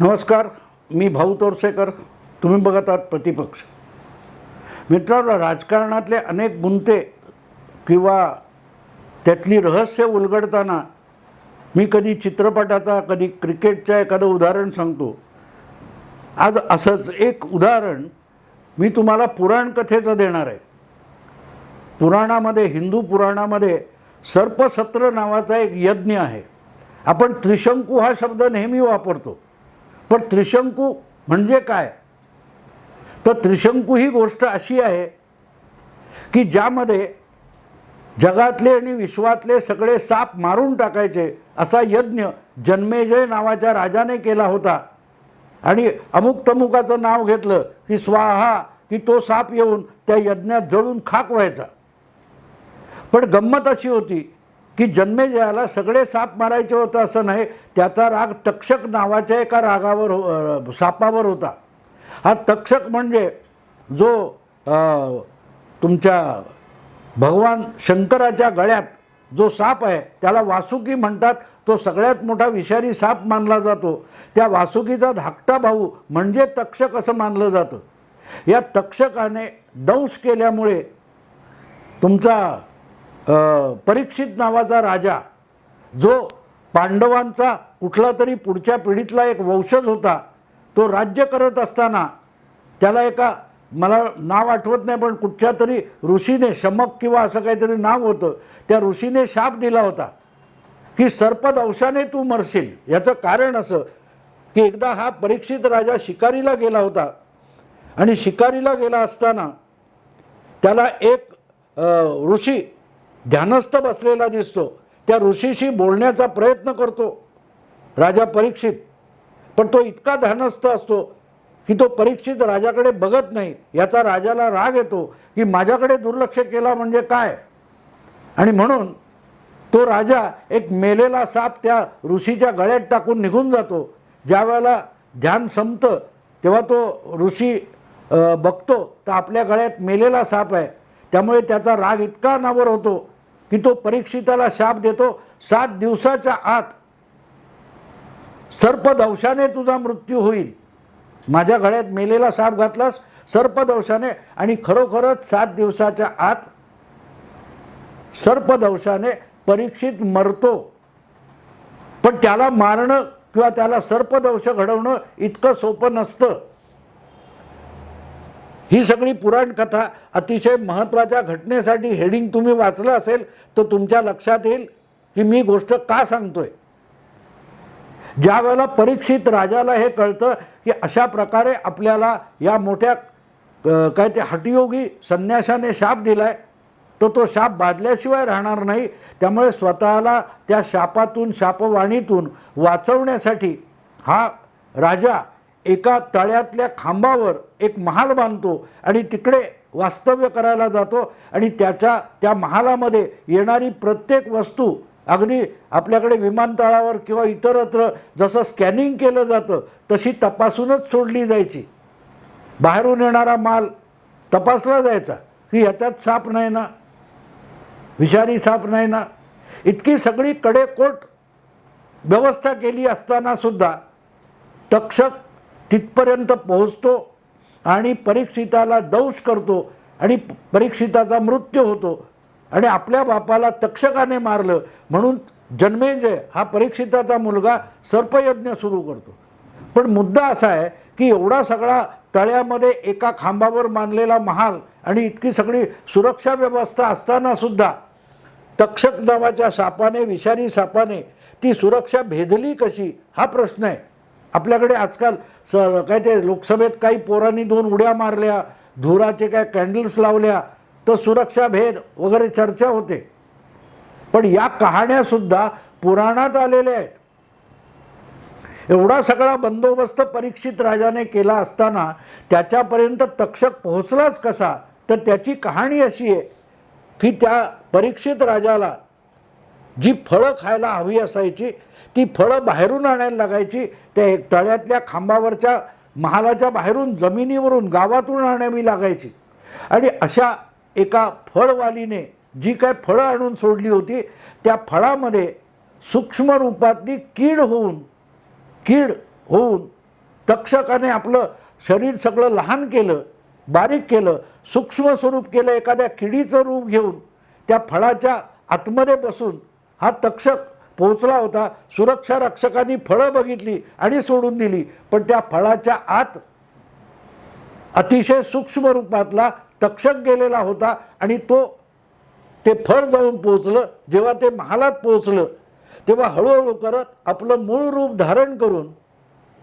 नमस्कार मी भाऊ तोरसेकर. तुम्ही बघत आहात प्रतिपक्ष. मित्रांनो राजकारणातले अनेक गुंते किंवा त्यातली रहस्य उलगडताना मी कधी चित्रपटाचा कधी क्रिकेटच्या एखादं उदाहरण सांगतो. आज असंच एक उदाहरण मी तुम्हाला पुराणकथेचं देणार आहे. पुराणामध्ये हिंदू पुराणामध्ये सर्पसत्र नावाचा एक यज्ञ आहे. आपण त्रिशंकू हा शब्द नेहमी वापरतो. पण त्रिशंकू म्हणजे काय? तर त्रिशंकू ही गोष्ट अशी आहे की ज्यामध्ये जगातले आणि विश्वातले सगळे साप मारून टाकायचे असा यज्ञ जन्मेजय नावाच्या राजाने केला होता. आणि अमुक तमुकाचं नाव घेतलं की स्वाहा की तो साप येऊन त्या यज्ञात जळून खाक व्हायचा. पण गंमत अशी होती की जन्मेजयाला सगळे साप मारायचे होतं असं नाही त्याचा राग तक्षक नावाच्या एका रागावर हो- सापावर होता. हा तक्षक म्हणजे जो तुमच्या भगवान शंकराच्या गळ्यात जो साप आहे त्याला वासुकी म्हणतात तो सगळ्यात मोठा विषारी साप मानला जातो. त्या वासुकीचा धाकटा भाऊ म्हणजे तक्षक असं मानलं जातं. या तक्षकाने दंश केल्यामुळे तुमचा परीक्षित नावाचा राजा जो पांडवांचा कुठला तरी पुढच्या पिढीतला एक वंशज होता तो राज्य करत असताना त्याला एका मला नाव आठवत नाही पण कुठच्या तरी ऋषीने शमक किंवा असं काहीतरी नाव होतं त्या ऋषीने शाप दिला होता की सर्पदंशाने तू मरशील. याचं कारण असं की एकदा हा परीक्षित राजा शिकारीला गेला होता आणि शिकारीला गेला असताना त्याला एक ऋषी ध्यानस्थ बसलेला दिसतो. त्या ऋषीशी बोलण्याचा प्रयत्न करतो. राजा परीक्षित. पण तो इतका ध्यानस्थ असतो की तो परीक्षित राजाकडे बघत नाही. याचा राजाला राग येतो की माझ्याकडे दुर्लक्ष केला म्हणजे काय? आणि म्हणून तो राजा एक मेलेला साप त्या ऋषीच्या गळ्यात टाकून निघून जातो. ज्या वेळेला ध्यान संपतं तेव्हा तो ऋषी बघतो तर आपल्या गळ्यात मेलेला साप आहे. त्यामुळे त्याचा राग इतका अनावर होतो की तो परीक्षिताला शाप देतो सात दिवसाच्या आत सर्पदंशाने तुझा मृत्यू होईल. माझ्या गळ्यात मेलेला साप घातलास सर्पदंशाने आणि खरोखरच सात दिवसाच्या आत सर्पदंशाने परीक्षित मरतो. पण त्याला मारणं किंवा त्याला सर्पदंश घडवणं इतकं सोपं नसतं. ही सगळी पुराणकथा अतिशय महत्त्वाच्या घटनेसाठी हेडिंग तुम्ही वाचलं असेल तर तुमच्या लक्षात येईल की मी गोष्ट का सांगतोय. ज्या वेळेला परीक्षित राजाला हे कळतं की अशा प्रकारे आपल्याला या मोठ्या काय ते हटयोगी संन्याशाने शाप दिलाय तर तो शाप बादल्याशिवाय राहणार नाही. त्यामुळे स्वतःला त्या शापातून शापवाणीतून वाचवण्यासाठी हा राजा एका तळ्यातल्या खांबावर एक महाल बांधतो आणि तिकडे वास्तव्य करायला जातो आणि त्याच्या त्या महालामध्ये येणारी प्रत्येक वस्तू अगदी आपल्याकडे विमानतळावर किंवा इतरत्र जसं स्कॅनिंग केलं जातं तशी तपासूनच सोडली जायची. बाहेरून येणारा माल तपासला जायचा की ह्याच्यात साप नाही ना? विषारी साप नाही ना? इतकी सगळी कडेकोट व्यवस्था केली असताना सुद्धा तक्षक तिथपर्यंत पोहोचतो आणि परीक्षिताला दंश करतो आणि परीक्षिताचा मृत्यू होतो. आणि आपल्या बापाला तक्षकाने मारलं. म्हणून जन्मेजय हा परीक्षिताचा मुलगा सर्पयज्ञ सुरू करतो. पण मुद्दा असा आहे की एवढा सगळा तळ्यामध्ये एका खांबावर मानलेला महाल आणि इतकी सगळी सुरक्षा व्यवस्था असताना सुद्धा तक्षक नावाच्या सापाने विषारी सापाने ती सुरक्षा भेदली कशी? हा प्रश्न आहे. आपल्याकडे आजकाल स काय ते लोकसभेत काही पोरांनी दोन उड्या मारल्या धुराचे काय कॅन्डल्स लावल्या तर सुरक्षा भेद वगैरे चर्चा होते. पण या कहाण्यासुद्धा पुराणात आलेल्या आहेत. एवढा सगळा बंदोबस्त परीक्षित राजाने केला असताना त्याच्यापर्यंत तक्षक पोहोचलाच कसा? तर त्याची कहाणी अशी आहे की त्या परीक्षित राजाला जी फळं खायला हवी असायची ती फळं बाहेरून आणायला लागायची त्या तळ्यातल्या खांबावरच्या महालाच्या बाहेरून जमिनीवरून गावातून आणावी लागायची. आणि अशा एका फळवालीने जी काय फळं आणून सोडली होती त्या फळामध्ये सूक्ष्म रूपातली कीड होऊन कीड होऊन तक्षकाने आपलं शरीर सगळं लहान केलं बारीक केलं सूक्ष्म स्वरूप केलं एखाद्या किडीचं रूप घेऊन त्या फळाच्या आतमध्ये बसून हा तक्षक पोहोचला होता. सुरक्षा रक्षकांनी फळं बघितली आणि सोडून दिली. पण त्या फळाच्या आत अतिशय सूक्ष्म रूपातला तक्षक गेलेला होता आणि तो ते फळ जाऊन पोचलं जेव्हा ते महालात पोचलं तेव्हा हळूहळू करत आपलं मूळ रूप धारण करून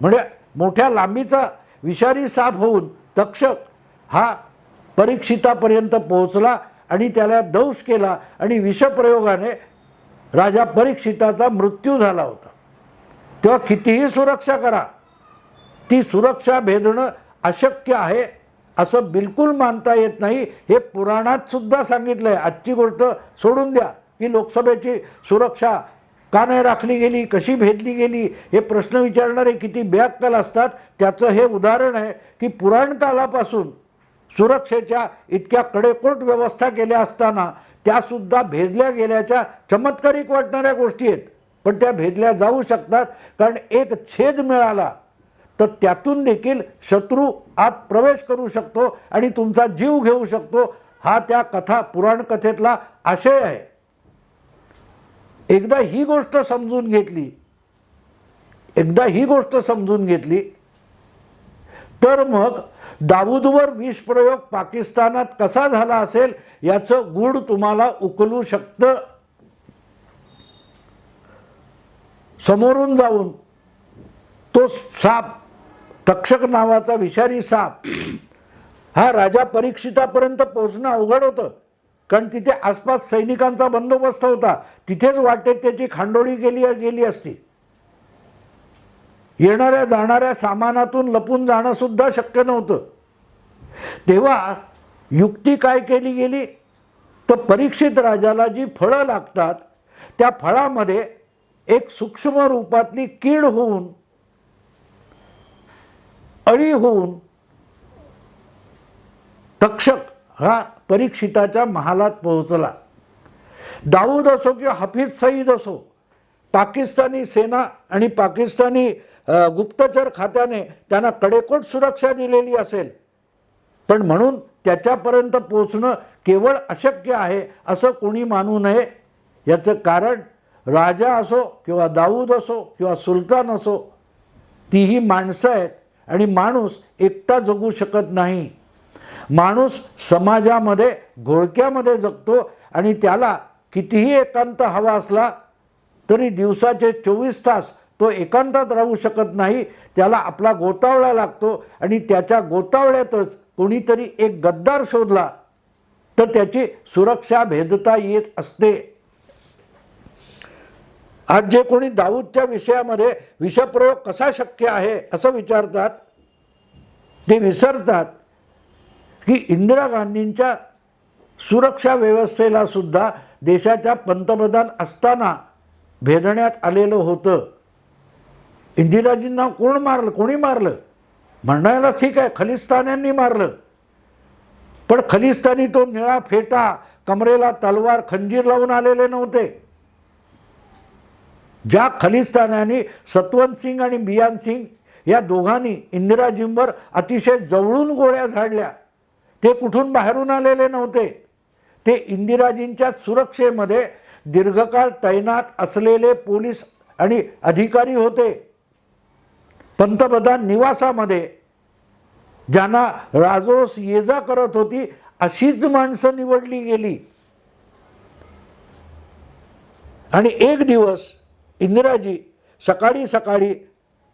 म्हणजे मोठ्या लांबीचा विषारी साप होऊन तक्षक हा परीक्षितापर्यंत पोहोचला आणि त्याला दंश केला आणि विषप्रयोगाने राजा परीक्षिताचा मृत्यू झाला होता. तेव्हा कितीही सुरक्षा करा. ती सुरक्षा भेदणं अशक्य आहे असं बिलकुल मानता येत नाही. हे पुराणात सुद्धा सांगितलं आहे आजची गोष्ट सोडून द्या. की लोकसभेची सुरक्षा का नाही राखली गेली? कशी भेदली गेली? हे प्रश्न विचारणारे किती बेअक्कल असतात. त्याचं हे उदाहरण आहे की पुराणकालापासून सुरक्षेच्या इतक्या कडेकोट व्यवस्था केल्या असताना त्यासुद्धा भेदल्या गेल्याच्या चमत्कारिक वाटणाऱ्या गोष्टी आहेत. पण त्या भेदल्या जाऊ शकतात कारण एक छेद मिळाला तर त्यातून देखील शत्रू आत प्रवेश करू शकतो आणि तुमचा जीव घेऊ शकतो. हा त्या कथा पुराणकथेतला आशय आहे. एकदा ही गोष्ट समजून घेतली एकदा ही गोष्ट समजून घेतली तर मग दाऊदवर विषप्रयोग पाकिस्तानात कसा झाला असेल याचं गूढ तुम्हाला उकलू शकतं. समोरून जाऊन तो साप तक्षक नावाचा विषारी साप हा राजा परीक्षितापर्यंत पोहोचणं अवघड होतं. कारण तिथे आसपास सैनिकांचा बंदोबस्त होता. तिथेच वाटेत त्याची खांडोळी केली गेली असती. येणाऱ्या जाणाऱ्या सामानातून लपून जाणंसुद्धा शक्य नव्हतं. तेव्हा युक्ती काय केली गेली? तर परीक्षित राजाला जी फळं लागतात त्या फळामध्ये एक सूक्ष्म रूपातली कीड होऊन अळी होऊन तक्षक हा परीक्षिताच्या महालात पोहोचला. दाऊद असो किंवा हफीज सईद असो पाकिस्तानी सेना आणि पाकिस्तानी गुप्तचर खात्याने त्यांना कडेकोट सुरक्षा दिलेली असेल. पण म्हणून त्याच्यापर्यंत पोचणं केवळ अशक्य आहे असं कोणी मानू नये. याचं कारण राजा असो किंवा दाऊद असो किंवा सुलतान असो तीही माणसं आहेत आणि माणूस एकटा जगू शकत नाही. माणूस समाजामध्ये घोळक्यामध्ये जगतो आणि त्याला कितीही एकांत हवा असला तरी दिवसाचे चोवीस तास तो एकांतात राहू शकत नाही त्याला आपला गोतावळा लागतो आणि त्याच्या गोतावळ्यातच कोणीतरी एक गद्दार शोधला तर त्याची सुरक्षा भेदता येत असते. आज जे कोणी दाऊदच्या विषयामध्ये विषप्रयोग कसा शक्य आहे असं विचारतात ते विसरतात की इंदिरा गांधींच्या सुरक्षा व्यवस्थेला सुद्धा देशाच्या पंतप्रधान असताना भेदण्यात आलेलं होतं. इंदिराजींना कोण मारलं? कोणी मारलं? म्हणायला ठीक आहे खलिस्तान्यांनी मारलं. पण खलिस्तानी तो निळा फेटा कमरेला तलवार खंजीर लावून आलेले नव्हते. ज्या खलिस्तान्यांनी सतवंत सिंग आणि बियान सिंग या दोघांनी इंदिराजींवर अतिशय जवळून गोळ्या झाडल्या. ते कुठून बाहेरून आलेले नव्हते. ते इंदिराजींच्या सुरक्षेमध्ये दीर्घकाळ तैनात असलेले पोलीस आणि अधिकारी होते. पंतप्रधान निवासामध्ये ज्यांना राजरोस ये जा करत होती अशीच माणसं निवडली गेली. आणि एक दिवस इंदिराजी सकाळी सकाळी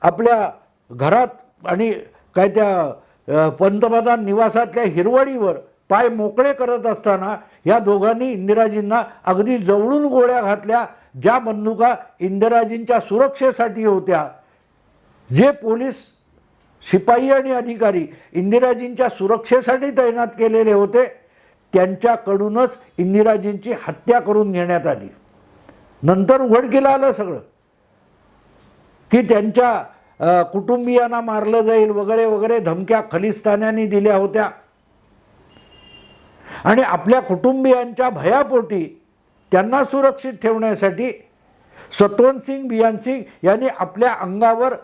आपल्या घरात आणि काय त्या पंतप्रधान निवासातल्या हिरवळीवर पाय मोकळे करत असताना या दोघांनी इंदिराजींना अगदी जवळून गोळ्या घातल्या ज्या बंदुका इंदिराजींच्या सुरक्षेसाठी होत्या. जे पोलीस शिपाई आणि अधिकारी इंदिराजींच्या सुरक्षेसाठी तैनात केलेले होते त्यांच्याकडूनच इंदिराजींची हत्या करून घेण्यात आली. नंतर उघडकीला आलं सगळं. की त्यांच्या कुटुंबियांना मारलं जाईल वगैरे वगैरे धमक्या खलिस्तान्यांनी दिल्या होत्या. आणि आपल्या कुटुंबियांच्या भयापोटी त्यांना सुरक्षित ठेवण्यासाठी सतवंत सिंग बियान सिंग यांनी आपल्या अंगावर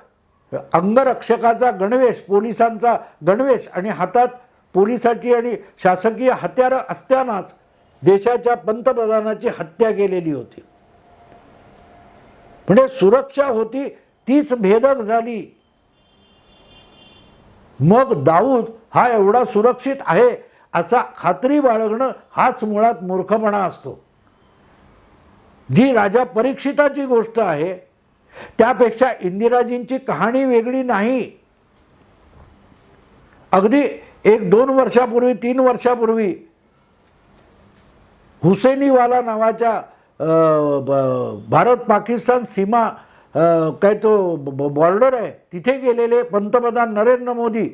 अंगरक्षकाचा गणवेश पोलिसांचा गणवेश आणि हातात पोलिसाची आणि शासकीय हत्यारं असतानाच देशाच्या पंतप्रधानाची हत्या केलेली होती. म्हणजे सुरक्षा होती तीच भेदक झाली. मग दाऊद हा एवढा सुरक्षित आहे असा खात्री बाळगणं हाच मुळात मूर्खपणा असतो. जी राजा परीक्षिताची गोष्ट आहे त्यापेक्षा इंदिराजींची कहाणी वेगळी नाही. अगदी एक दोन वर्षापूर्वी तीन वर्षापूर्वी हुसेनीवाला नावाच्या भारत पाकिस्तान सीमा काय तो ब- बॉर्डर आहे तिथे गेलेले पंतप्रधान नरेंद्र मोदी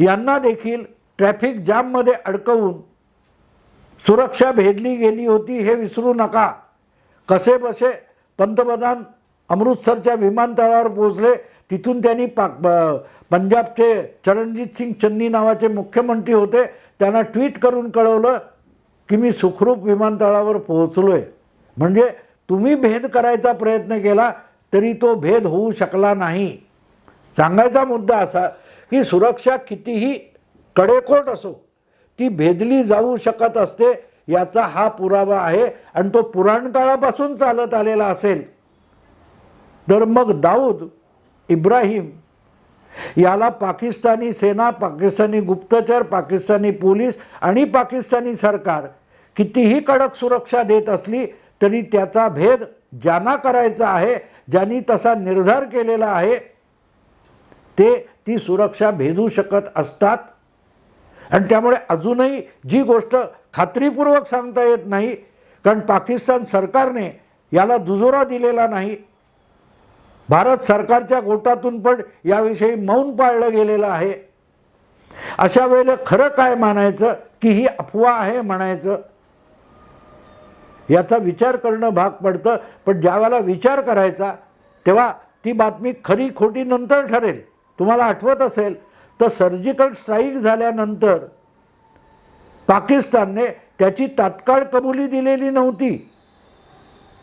यांना देखील ट्रॅफिक जाममध्ये अडकवून सुरक्षा भेदली गेली होती हे विसरू नका. कसे बसे पंतप्रधान अमृतसरच्या विमानतळावर पोहोचले. तिथून त्यांनी पाक पंजाबचे चरणजित सिंग चन्नी नावाचे मुख्यमंत्री होते. त्यांना ट्विट करून कळवलं की मी सुखरूप विमानतळावर पोहोचलो आहे म्हणजे तुम्ही भेद करायचा प्रयत्न केला तरी तो भेद होऊ शकला नाही. सांगायचा मुद्दा असा की सुरक्षा कितीही कडेकोट असो ती भेदली जाऊ शकत असते याचा हा पुरावा आहे. आणि तो पुराणकाळापासून चालत आलेला असेल. तर मग दाऊद इब्राहिम याला पाकिस्तानी सेना पाकिस्तानी गुप्तचर पाकिस्तानी पोलीस आणि पाकिस्तानी सरकार कितीही कडक सुरक्षा देत असली तरी त्याचा भेद ज्यांना करायचा आहे ज्यांनी तसा निर्धार केलेला आहे ते ती सुरक्षा भेदू शकत असतात. आणि त्यामुळे अजूनही जी गोष्ट खात्रीपूर्वक सांगता येत नाही कारण पाकिस्तान सरकारने याला दुजोरा दिलेला नाही भारत सरकारच्या गोटातून पण याविषयी मौन पाळलं गेलेलं आहे. अशा वेळेला खरं काय मानायचं की ही अफवा आहे म्हणायचं? याचा विचार करणं भाग पडतं पण ज्यावेळेला विचार करायचा तेव्हा ती बातमी खरी खोटी नंतर ठरेल. तुम्हाला आठवत असेल तर सर्जिकल स्ट्राईक झाल्यानंतर पाकिस्तानने त्याची तात्काळ कबुली दिलेली नव्हती.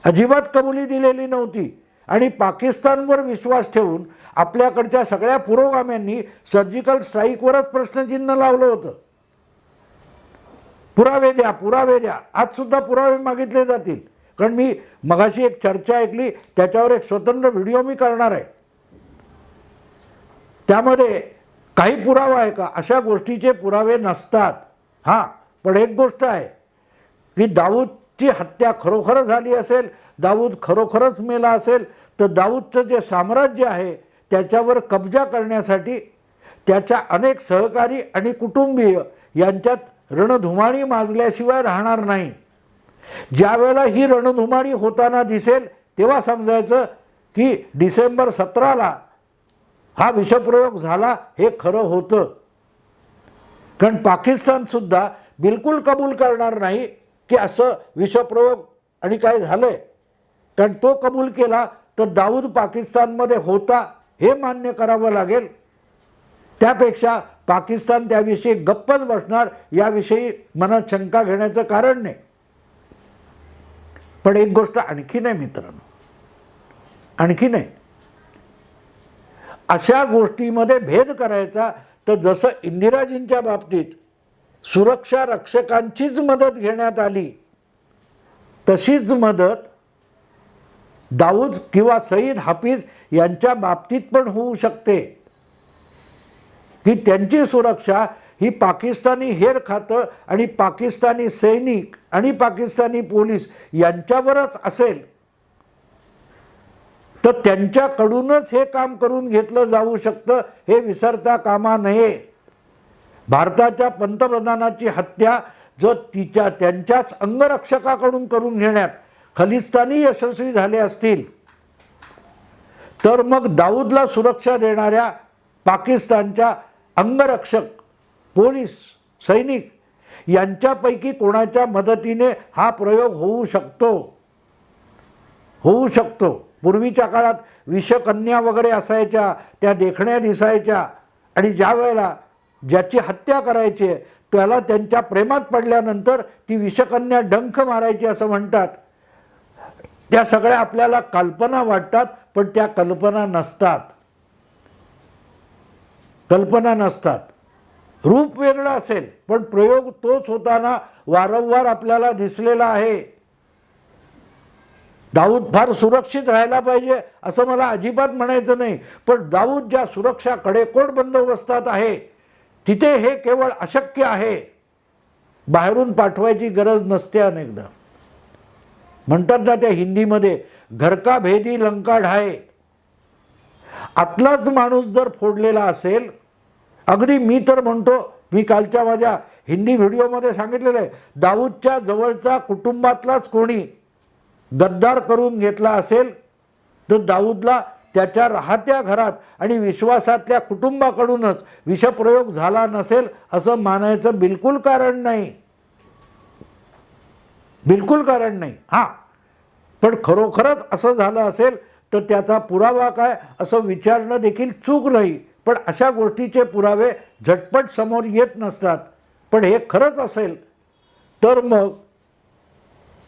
अजिबात कबुली दिलेली नव्हती. आणि पाकिस्तानवर विश्वास ठेवून आपल्याकडच्या सगळ्या पुरोगाम्यांनी सर्जिकल स्ट्राईकवरच प्रश्नचिन्ह लावलं होतं. पुरावे द्या पुरावे द्या. आजसुद्धा पुरावे मागितले जातील. कारण मी मगाशी एक चर्चा ऐकली त्याच्यावर एक स्वतंत्र व्हिडिओ मी करणार आहे. त्यामध्ये काही पुरावा आहे का? अशा गोष्टीचे पुरावे नसतात. हां पण एक गोष्ट आहे की दाऊदची हत्या खरोखर झाली असेल दाऊद खरोखरच मेला असेल तर दाऊदचं जे साम्राज्य आहे त्याच्यावर कब्जा करण्यासाठी त्याच्या अनेक सहकारी आणि कुटुंबीय यांच्यात रणधुमाळी माजल्याशिवाय राहणार नाही. ज्यावेळेला ही रणधुमाळी होताना दिसेल तेव्हा समजायचं की डिसेंबर सतराला हा विषप्रयोग झाला हे खरं होतं. कारण पाकिस्तानसुद्धा बिलकुल कबूल करणार नाही की असं विषप्रयोग आणि काय झालं आहे कारण तो कबूल केला तर दाऊद पाकिस्तानमध्ये होता हे मान्य करावं लागेल. त्यापेक्षा पाकिस्तान त्याविषयी गप्पच बसणार याविषयी मनात शंका घेण्याचं कारण नाही. पण एक गोष्ट आणखी नाही मित्रांनो आणखी नाही. अशा गोष्टीमध्ये भेद करायचा तर जसं इंदिराजींच्या बाबतीत सुरक्षा रक्षकांचीच मदत घेण्यात आली तशीच मदत दाऊद किंवा सईद हाफिज यांच्या बाबतीत पण होऊ शकते. की त्यांची सुरक्षा ही पाकिस्तानी हेर खातं आणि पाकिस्तानी सैनिक आणि पाकिस्तानी पोलीस यांच्यावरच असेल. तर त्यांच्याकडूनच हे काम करून घेतलं जाऊ शकतं हे विसरता कामा नये. भारताच्या पंतप्रधानाची हत्या जर तिच्या त्यांच्याच अंगरक्षकाकडून करून घेण्यात खलिस्तानी यशस्वी झाले असतील. तर मग दाऊदला सुरक्षा देणाऱ्या पाकिस्तानच्या अंगरक्षक पोलीस सैनिक यांच्यापैकी कोणाच्या मदतीने हा प्रयोग होऊ शकतो? होऊ शकतो. पूर्वीच्या काळात विषकन्या वगैरे असायच्या त्या देखण्या दिसायच्या आणि ज्या वेळेला ज्याची हत्या करायची त्याला त्यांच्या प्रेमात पडल्यानंतर ती विषकन्या डंख मारायची असं म्हणतात. त्या सगळ्या आपल्याला कल्पना वाटतात पण त्या कल्पना नसतात. कल्पना नसतात. रूप वेगळं असेल पण प्रयोग तोच होताना वारंवार आपल्याला दिसलेला आहे. दाऊद फार सुरक्षित राहायला पाहिजे असं मला अजिबात म्हणायचं नाही पण दाऊद ज्या सुरक्षा कडेकोट बंदोबस्तात आहे तिथे हे केवळ अशक्य आहे. बाहेरून पाठवायची गरज नसते अनेकदा. म्हणतात ना त्या हिंदीमध्ये घरका भेदी लंका ढाये आतलाच माणूस जर फोडलेला असेल अगदी मी तर म्हणतो मी कालच्या माझ्या हिंदी व्हिडिओमध्ये सांगितलेलं आहे दाऊदच्या जवळचा कुटुंबातलाच कोणी गद्दार करून घेतला असेल तर दाऊदला त्याच्या राहत्या घरात आणि विश्वासातल्या कुटुंबाकडूनच विषप्रयोग झाला नसेल असं मानायचं बिलकुल कारण नाही. बिलकुल कारण नाही. हां. पण खरोखरच असं झालं असेल तर त्याचा पुरावा काय? असं विचारणं देखील चूक नाही. पण अशा गोष्टीचे पुरावे झटपट समोर येत नसतात. पण हे खरंच असेल तर मग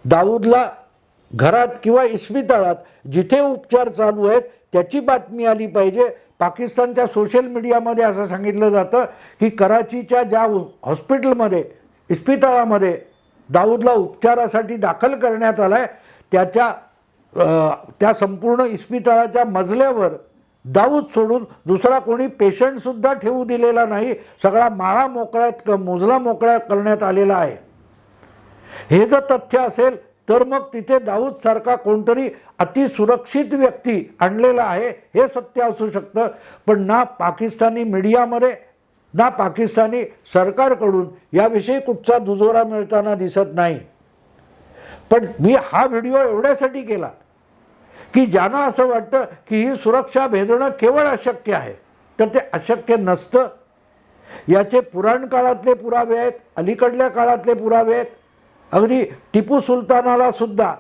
दाऊदला घरात किंवा इस्पितळात जिथे उपचार चालू आहेत त्याची बातमी आली पाहिजे. पाकिस्तानच्या सोशल मीडियामध्ये असं सांगितलं जातं की कराचीच्या ज्या हॉस्पिटलमध्ये इस्पितळामध्ये दाऊदला उपचारासाठी दाखल करण्यात आला आहे त्याच्या त्या संपूर्ण इस्पितळाच्या मजल्यावर दाऊद सोडून दुसरा कोणी पेशंटसुद्धा ठेवू दिलेला नाही. सगळा माळा मोकळ्यात मोजला मोकळ्या करण्यात आलेला आहे. हे जर तथ्य असेल तर मग तिथे दाऊदसारखा कोणतरी अतिसुरक्षित व्यक्ती आणलेला आहे हे सत्य असू शकतं. पण ना पाकिस्तानी मीडियामध्ये ना पाकिस्तानी सरकारकडून याविषयी कुठचा दुजोरा मिळताना दिसत नाही. पण मी हा व्हिडिओ एवढ्यासाठी केला की ज्यांना असं वाटतं की ही सुरक्षा भेदणं केवळ अशक्य आहे तर ते अशक्य नसतं. याचे पुराण काळातले पुरावे आहेत अलीकडल्या काळातले पुरावे आहेत. अगदी टिपू सुलतानाला सुद्धा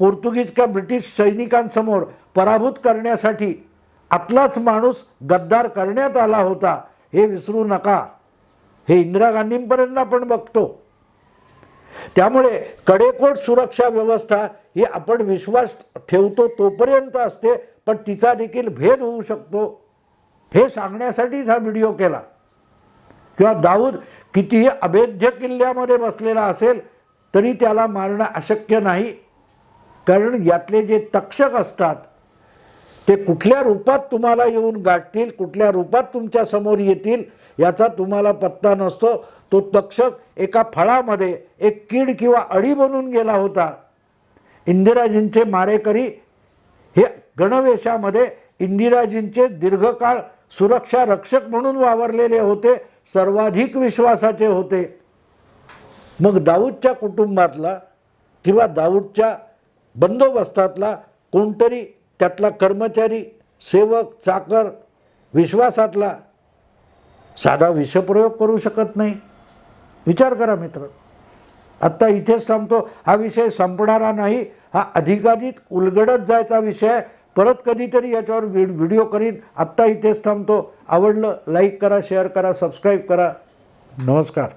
पोर्तुगीज किंवा ब्रिटिश सैनिकांसमोर पराभूत करण्यासाठी आपलाच माणूस गद्दार करण्यात आला होता. हे विसरू नका. हे इंदिरा गांधींपर्यंत आपण बघतो. त्यामुळे कडेकोट सुरक्षा व्यवस्था ही आपण विश्वास ठेवतो तोपर्यंत असते पण तिचा देखील भेद होऊ शकतो. हे सांगण्यासाठीच हा व्हिडिओ केला. किंवा दाऊद कितीही अभेद्य किल्ल्यामध्ये बसलेला असेल तरी त्याला मारणं अशक्य नाही. कारण यातले जे तक्षक असतात ते कुठल्या रूपात तुम्हाला येऊन गाठतील कुठल्या रूपात तुमच्यासमोर येतील याचा तुम्हाला पत्ता नसतो. तो तक्षक एका फळामध्ये एक कीड किंवा अळी बनून गेला होता. इंदिराजींचे मारेकरी हे गणवेशामध्ये इंदिराजींचे दीर्घकाळ सुरक्षा रक्षक म्हणून वावरलेले होते सर्वाधिक विश्वासाचे होते. मग दाऊदच्या कुटुंबातला किंवा दाऊदच्या बंदोबस्तातला कोणतरी त्यातला कर्मचारी सेवक चाकर विश्वासातला साधा विषप्रयोग करू शकत नाही. विचार करा मित्र. आत्ता इथेच सांगतो हा विषय संपणारा नाही. हा अधिकाधिक उलगडत जायचा विषय. परत कधीतरी याच्यावर व्हि व्हिडिओ करीन. आत्ता इथेच थांबतो. आवडलं लाईक करा शेअर करा सबस्क्राईब करा. नमस्कार.